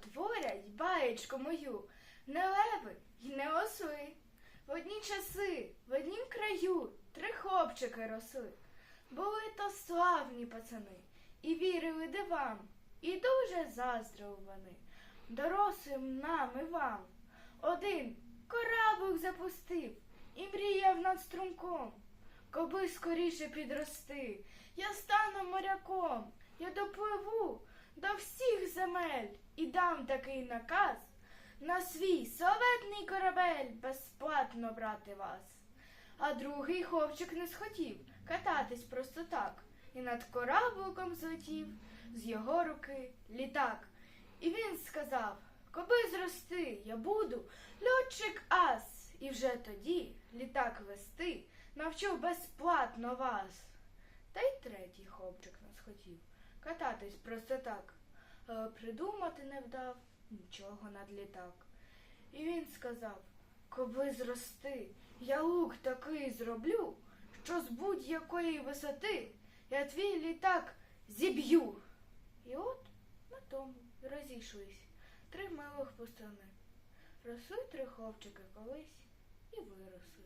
творять баєчку мою, не леви й не осли. В одні часи, в однім краю три хлопчики росли. Були то славні пацани, і вірили дивам, і дуже заздрили вони. Дорослим нам і вам. Один кораблик запустив і мріяв над струмком. Коби скоріше підрости, я стану моряком, я допливу земель і дам такий наказ на свій славетний корабель безплатно брати вас. А другий хлопчик не схотів кататись просто так, і над корабликом злетів з його руки літак. І він сказав, коби зрости, я буду льотчик ас, і вже тоді літак вести навчу безплатно вас. Та й третій хлопчик не схотів кататись просто так, придумати не вдав нічого над літак. І він сказав, коби зрости, я лук такий зроблю, що з будь-якої висоти я твій літак зіб'ю. І от на тому розійшлись три милих пустини. Росли три хлопчики колись і виросли.